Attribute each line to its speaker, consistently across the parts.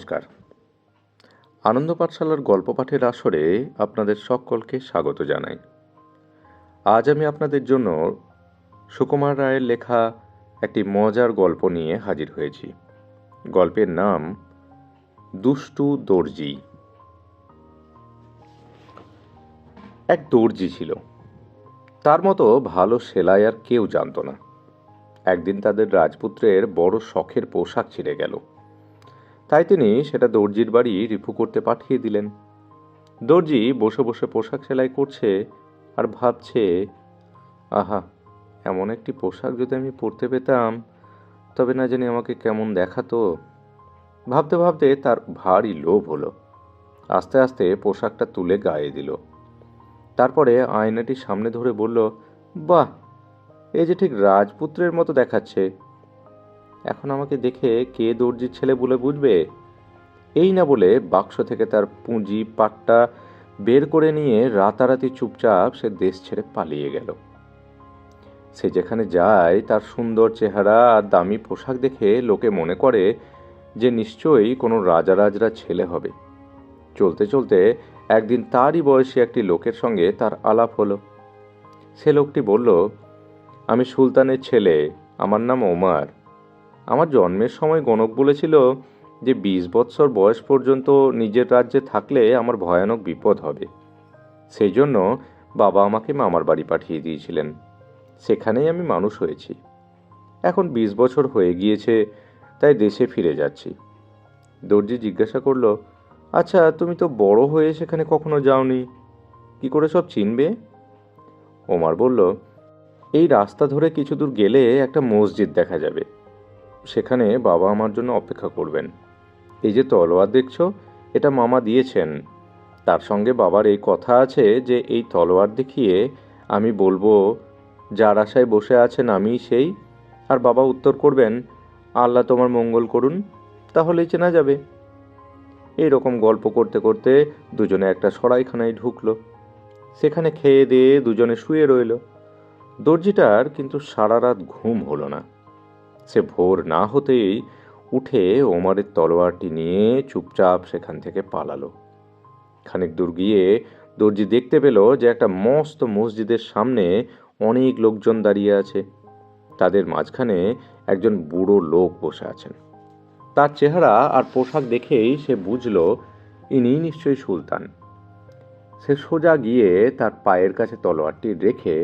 Speaker 1: নমস্কার। আনন্দ পাঠশালার গল্প পাঠের আসরে আপনাদের সকলকে স্বাগত জানাই। আজ আমি আপনাদের জন্য সুকুমার রায়ের লেখা একটি মজার গল্প নিয়ে হাজির হয়েছি। গল্পের নাম দুষ্টু দর্জি। এক দর্জি ছিল। তার মতো ভালো সেলাই আর কেউ জানতো না। একদিন তাদের রাজপুত্রের বড় শখের পোশাক ছিঁড়ে গেল। তাই তিনি সেটা দর্জির বাড়ি রিপু করতে পাঠিয়ে দিলেন। দর্জি বসে বসে পোশাক সেলাই করছে আর ভাবছে, আহা, এমন একটি পোশাক যদি আমি পরতে পেতাম, তবে না জানি আমাকে কেমন দেখাতো। ভাবতে ভাবতে তার ভারী লোভ হলো। আস্তে আস্তে পোশাকটা তুলে গায়ে দিল। তারপরে আয়নাটি সামনে ধরে বলল, বাহ এই যে ঠিক রাজপুত্রের মতো দেখাচ্ছে। এখন আমাকে দেখে কে দর্জির ছেলে বলে বুঝবে? এই না বলে বাক্স থেকে তার পুঁজি, পাট্টা বের করে নিয়ে রাতারাতি চুপচাপ সে দেশ ছেড়ে পালিয়ে গেল। সে যেখানে যায়, তার সুন্দর চেহারা আর দামি পোশাক দেখে লোকে মনে করে যে নিশ্চয়ই কোনো রাজারাজরা ছেলে হবে। চলতে চলতে একদিন তারই বয়সী একটি লোকের সঙ্গে তার আলাপ হলো। সে লোকটি বলল, আমি সুলতানের ছেলে, আমার নাম ওমার। আমার জন্মের সময় গণক বলেছিল যে বিশ বৎসর বয়স পর্যন্ত নিজের রাজ্যে থাকলে আমার ভয়ানক বিপদ হবে। সেই জন্য বাবা আমাকে মামার বাড়ি পাঠিয়ে দিয়েছিলেন। সেখানেই আমি মানুষ হয়েছি। এখন বিশ বছর হয়ে গিয়েছে, তাই দেশে ফিরে যাচ্ছি। দর্জি জিজ্ঞাসা করল আচ্ছা তুমি তো বড় হয়ে সেখানে কখনো যাওনি। কি করে সব চিনবে? ওমার বলল, এই রাস্তা ধরে কিছু দূর গেলে একটা মসজিদ দেখা যাবে। সেখানে বাবা আমার জন্য অপেক্ষা করবেন। এই যে তলোয়ার দেখছ, এটা মামা দিয়েছেন। তার সঙ্গে বাবার এই কথা আছে যে, এই তলোয়ার দেখিয়ে আমি বলব, যার আশায় বসে আছেন আমি সেই। আর বাবা উত্তর করবেন, আল্লাহ তোমার মঙ্গল করুন, তাহলেই চেনা যাবে। এই রকম গল্প করতে করতে দুজনে একটা সরাইখানায় ঢুকলো। সেখানে খেয়ে দিয়ে দুজনে শুয়ে রইল। দর্জিটার কিন্তু সারা রাত ঘুম হলো না। সে ভোর না হতেই উঠে ওমারের তলোয়ারটি নিয়ে চুপচাপ সেখান থেকে পালালো। খানিক দূর গিয়ে দর্জি দেখতে পেল যে একটা মস্ত মসজিদের সামনে অনেক লোকজন দাঁড়িয়ে আছে। তাদের মাঝখানে একজন বুড়ো লোক বসে আছেন। তার চেহারা আর পোশাক দেখেই সে বুঝল ইনি নিশ্চয়ই সুলতান। সে সোজা গিয়ে তার পায়ের কাছে তলোয়ারটি রেখে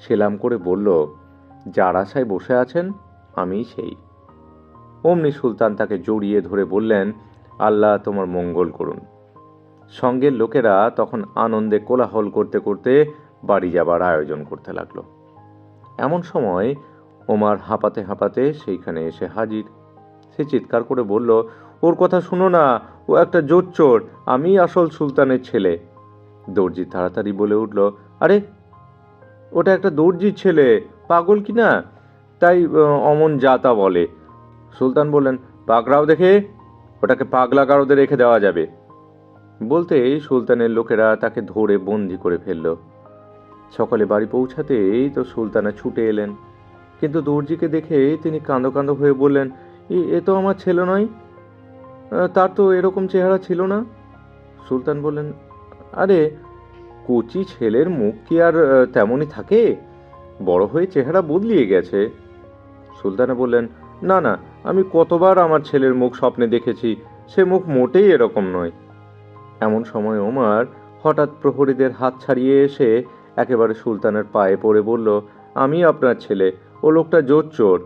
Speaker 1: সেলাম করে বলল, যার আশায় বসে আছেন আমি সেই। অমনি সুলতান তাকে জড়িয়ে ধরে বললেন, আল্লাহ তোমার মঙ্গল করুন। সঙ্গের লোকেরা তখন আনন্দে কোলাহল করতে করতে বাড়ি যাবার আয়োজন করতে লাগল। এমন সময় ওমার হাঁপাতে হাঁপাতে সেইখানে এসে হাজির। সে চিৎকার করে বলল, ওর কথা শুনো না, ও একটা জোর চোর আমি আসল সুলতানের ছেলে। দর্জি তাড়াতাড়ি বলে উঠল, আরে, ওটা একটা দর্জির ছেলে, পাগল কি না তাই অমন জাতা বলে। সুলতান বললেন, পাকড়াও দেখে? ওটাকে পাগলা কারোদের রেখে দেওয়া যাবে। বলতেই সুলতানের লোকেরা তাকে ধরে বন্দি করে ফেলল। সকালে বাড়ি পৌঁছাতেই তো সুলতানা ছুটে এলেন। কিন্তু দর্জিকে দেখে তিনি কাঁদো কাঁদো হয়ে বললেন, "এ- এ তো আমার ছেলে নয়। তার তো এরকম চেহারা ছিল না? সুলতান বললেন, আরে, কচি ছেলের মুখ কি আর তেমনই থাকে? বড় হয়ে চেহারা বদলিয়ে গেছে। সুলতানা বললেন, না না, আমি কতবার আমার ছেলের মুখ স্বপ্নে দেখেছি, সে মুখ মোটেই এরকম নয়। এমন সময় ওমার হঠাৎ প্রহরীদের হাত ছাড়িয়ে এসে একেবারে সুলতানের পায়ে পড়ে বলল, আমি আপনার ছেলে, ও লোকটা জোর চোর।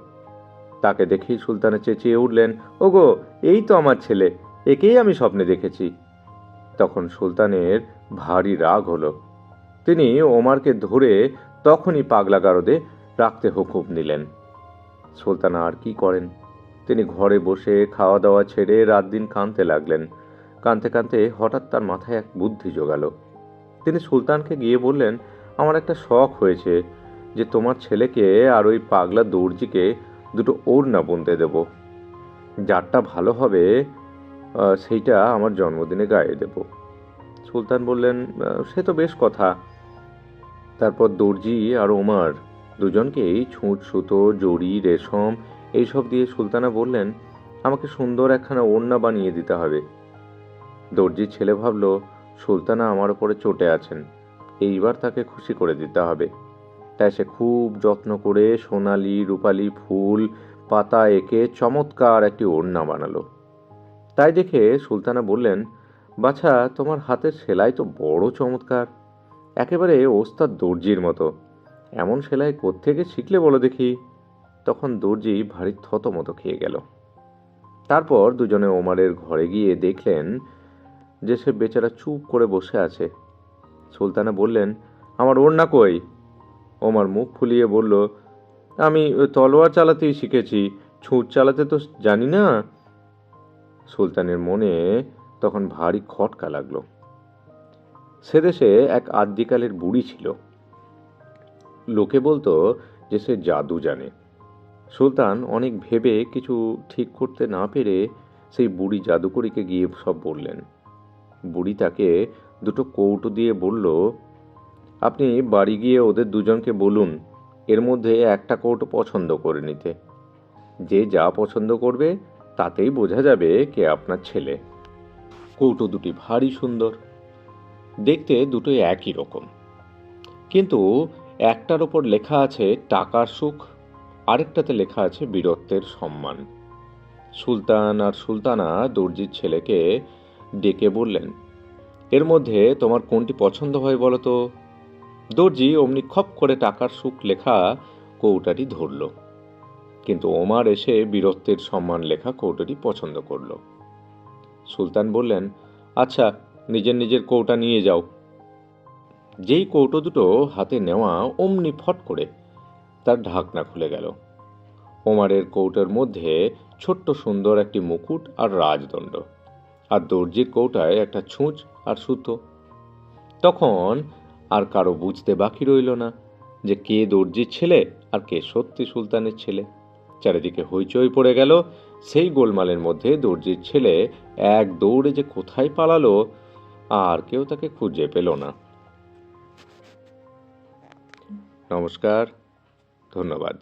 Speaker 1: তাকে দেখেই সুলতানা চেঁচিয়ে উঠলেন, ওগো, এই তো আমার ছেলে, একেই আমি স্বপ্নে দেখেছি। তখন সুলতানের ভারী রাগ হলো। তিনি ওমারকে ধরে তখনই পাগলা গারদে রাখতে হুকুম নিলেন সুলতানা আর কি করেন? তিনি ঘরে বসে খাওয়া দাওয়া ছেড়ে রাত দিন কাঁদতে লাগলেন। কাঁদতে কাঁদতে হঠাৎ তার মাথায় এক বুদ্ধি জোগালো। তিনি সুলতানকে গিয়ে বললেন, আমার একটা শখ হয়েছে যে তোমার ছেলেকে আর ওই পাগলা দর্জিকে দুটো ওড়না বুনতে দেব। যারটা ভালো হবে সেইটা আমার জন্মদিনে গায়ে দেব। সুলতান বললেন সে তো বেশ কথা। তারপর দর্জি আর ওমার দুজনকেই ছুঁচ, সুতো, জড়ি, রেশম এইসব দিয়ে সুলতানা বললেন, আমাকে সুন্দর একখানা ওড়না বানিয়ে দিতে হবে। দর্জির ছেলে ভাবল, সুলতানা আমার ওপরে চটে আছেন, এইবার তাকে খুশি করে দিতে হবে। তাই সে খুব যত্ন করে সোনালি, রূপালি ফুল, পাতা এঁকে চমৎকার একটি ওড়না বানালো। তাই দেখে সুলতানা বললেন, বাছা, তোমার হাতের সেলাই তো বড় চমৎকার। একেবারে ওস্তাদ দর্জির মতো। এমন সেলাই কোত্থেকে শিখলে বলো দেখি? তখন দর্জি ভারী থত মতো খেয়ে গেল। তারপর দুজনে ওমারের ঘরে গিয়ে দেখলেন যে সে বেচারা চুপ করে বসে আছে। সুলতানা বললেন, আমার ওড়না কই? ওমার মুখ ফুলিয়ে বলল, আমি তলোয়ার চালাতেই শিখেছি, ছুঁচ চালাতে তো জানি না। সুলতানের মনে তখন ভারী খটকা লাগল। সে দেশে এক আদ্যিকালের বুড়ি ছিল। লোকে বলতো যে সে জাদু জানে। সুলতান অনেক ভেবে কিছু ঠিক করতে না পেরে সেই বুড়ি জাদুকরীকে গিয়ে সব বললেন। বুড়ি তাকে দুটো কৌটো দিয়ে বলল, আপনি বাড়ি গিয়ে ওদের দুজনকে বলুন, এর মধ্যে একটা কৌটো পছন্দ করে নিতে। যে যা পছন্দ করবে, তাতেই বোঝা যাবে কে আপনার ছেলে। কৌটো দুটি ভারী সুন্দর, দেখতে দুটোই একই রকম। কিন্তু একটার ওপর লেখা আছে টাকার সুখ, আরেকটাতে লেখা আছে বীরত্বের সম্মান। সুলতান আর সুলতানা দর্জির ছেলেকে ডেকে বললেন, এর মধ্যে তোমার কোনটি পছন্দ হয় বলো তো? দর্জি অমনি খপ করে টাকার সুখ লেখা কৌটাটি ধরল। কিন্তু ওমার এসে বীরত্বের সম্মান লেখা কৌটাটি পছন্দ করল। সুলতান বললেন আচ্ছা নিজের নিজের কৌটা নিয়ে যাও। যেই কৌটো দুটো হাতে নেওয়া অমনি ফট করে তার ঢাকনা খুলে গেল। ওমারের কৌটার মধ্যে ছোট্ট সুন্দর একটি মুকুট আর রাজদণ্ড আর দর্জির কৌটায় একটা ছুঁচ আর সুতো। তখন আর কারও বুঝতে বাকি রইল না যে কে দর্জির ছেলে আর কে সত্যি সুলতানের ছেলে। চারিদিকে হইচই পড়ে গেল, সেই গোলমালের মধ্যে দর্জির ছেলে এক দৌড়ে যে কোথায় পালালো আর কেউ তাকে খুঁজে পেল না। নমস্কার ধন্যবাদ।